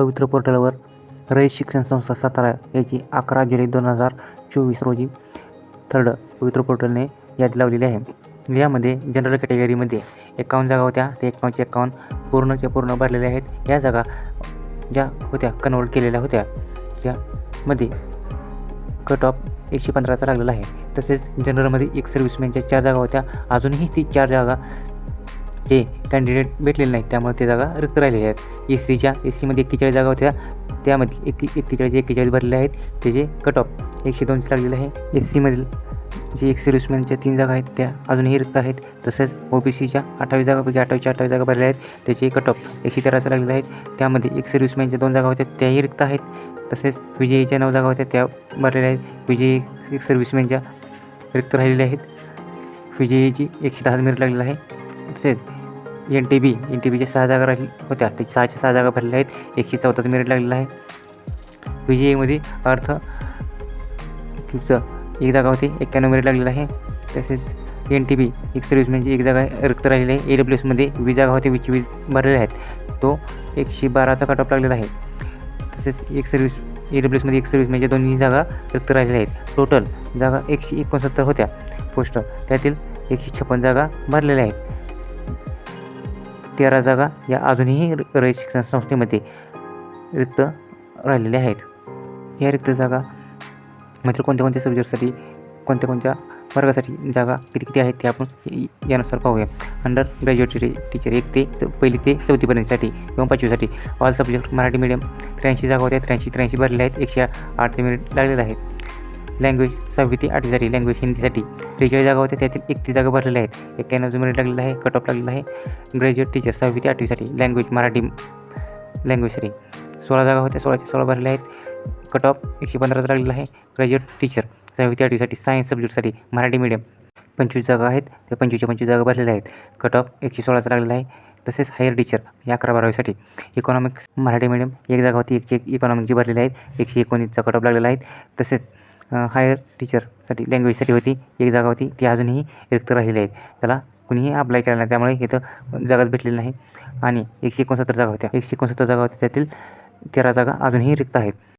पवित्र पोर्टलवर रयत शिक्षण संस्था सातारा याची अकरा जुलै दोन हजार चोवीस रोजी थर्ड पवित्र पोर्टलने यादी लावलेली आहे. यामध्ये जनरल कॅटेगरीमध्ये एकावन्न जागा होत्या. ते एकावन्नच्या एकावन्न पूर्णच्या पूर्ण भरलेल्या आहेत. या जागा ज्या होत्या कन्वर्ट केलेल्या होत्या ज्यामध्ये कट ऑफ एकशे पंधराचा लागलेला आहे. तसेच जनरलमध्ये एक सर्व्हिसमॅनच्या चार जागा होत्या. अजूनही ती चार जागा जे कॅन्डिडेट भेटलेले नाहीत. त्यामुळे ते जागा रिक्त राहिलेल्या आहेत. एस सीच्या एस सीमध्ये एक्केचाळीस जागा होत्या. त्यामध्ये एके एक्केचाळीस एक्केचाळीस भरलेले आहेत. त्याचे कट ऑफ एकशे दोनशे लागलेले आहे. एस सीमधील जे एक सर्व्हिसमॅनच्या तीन जागा आहेत त्या अजूनही रिक्त आहेत. तसेच ओ बी सीच्या अठ्ठावीस जागापैकी अठ्ठावीसच्या अठ्ठावीस जागा भरलेल्या आहेत. त्याचे कट ऑफ एकशे तेराचा लागलेले आहेत. त्यामध्ये एक सर्व्हिसमॅनच्या दोन जागा होत्या त्याही रिक्त आहेत. तसेच विजयीच्या नऊ जागा होत्या त्या भरलेल्या आहेत. विजयी एक सर्व्हिसमॅनच्या रिक्त राहिलेल्या आहेत. विजयीची एकशे दहा मिनिट लागलेलं आहे. तसेच N T B N T बीच्या सहा जागा राहिली होत्या. ते सहाच्या सहा जागा भरलेल्या आहेत. एकशे चौदाच मेरिट लागलेला आहे. विजयीमध्ये अर्थ चं एक जागा होती. एक्क्याण्णव मेरिट लागलेलं आहे. तसेच एन टी बी एक सर्व्हिसमॅनची म्हणजे एक जागा रिक्त राहिलेली आहे. ए डब्ल्यू एसमध्ये वीस जागा होते वीस वीज भरलेल्या आहेत. तो एकशे बाराचा कट ऑफ लागलेला आहे. तसेच एक सर्व्हिस ए डब्ल्यू एसमध्ये एक सर्व्हिसमॅनच्या म्हणजे दोन्ही जागा रिक्त राहिलेल्या आहेत. टोटल जागा एकशे एकोणसत्तर होत्या. पोस्ट त्यातील एकशे छप्पन जागा भरलेल्या आहेत. तेरा जागा या अजूनही र- रयत शिक्षण संस्थेमध्ये रिक्त राहिलेल्या आहेत. या रिक्त जागा मात्र कोणत्या कोणत्या सब्जेक्टसाठी कोणत्या कोणत्या वर्गासाठी जागा किती किती आहेत ते आपण यानुसार पाहूया. अंडर ग्रॅज्युएट टीचर एक ते पहिली ते चौथीपर्यंतसाठी किंवा पाचवीसाठी ऑल सब्जेक्ट मराठी मीडियम त्र्याऐंशी जागा होत्या त्र्याऐंशी त्र्याऐंशी भरलेल्या आहेत एकशे आठचे मिनिट लागलेले आहेत. लँग्वेज सहावी ते आठवीसाठी लँग्वेज हिंदीसाठी. त्रेचाळीस जागा होत्या त्यातील एकतीस जागा भरलेल्या आहेत. एक्क्याण्णव मिनिट लागलेलं आहे कट ऑफ लागलेला आहे. ग्रॅज्युएट टीचर सहावी ते आठवीसाठी लँग्वेज मराठी लँग्वेजसाठी सोळा जागा होत्या सोळाचे सोळा भरलेल्या आहेत. कट ऑफ एकशे पंधराचा लागलेला आहे. ग्रॅज्युएट टीचर सहावी ते आठवीसाठी सायन्स सब्जेक्टसाठी मराठी मीडियम पंचवीस जागा आहेत त्या पंचवीसच्या पंचवीस जागा भरलेल्या आहेत. कट ऑफ एकशे सोळाचा लागलेला आहे. तसेच हायर टीचर या अकरा बारावीसाठी. इकॉनॉमिक्स मराठी मीडियम एक जागा होती एकशे एक इकॉनॉमिकची भरलेली आहेत. एकशे एकोणीसचा कट ऑफ लागलेला आहे. तसेच हायर टीचरसाठी लँग्वेजसाठी होती. एक जागा होती. ती अजूनही रिक्त राहिलेली आहे. त्याला कुणीही अप्लाय केला नाही. त्यामुळे इथं जागाच भेटलेली नाही. आणि एकशे एकोणसत्तर जागा होत्या. एकशे एकोणसत्तर जागा होत्या. त्यातील तेरा जागा अजूनही रिक्त आहेत.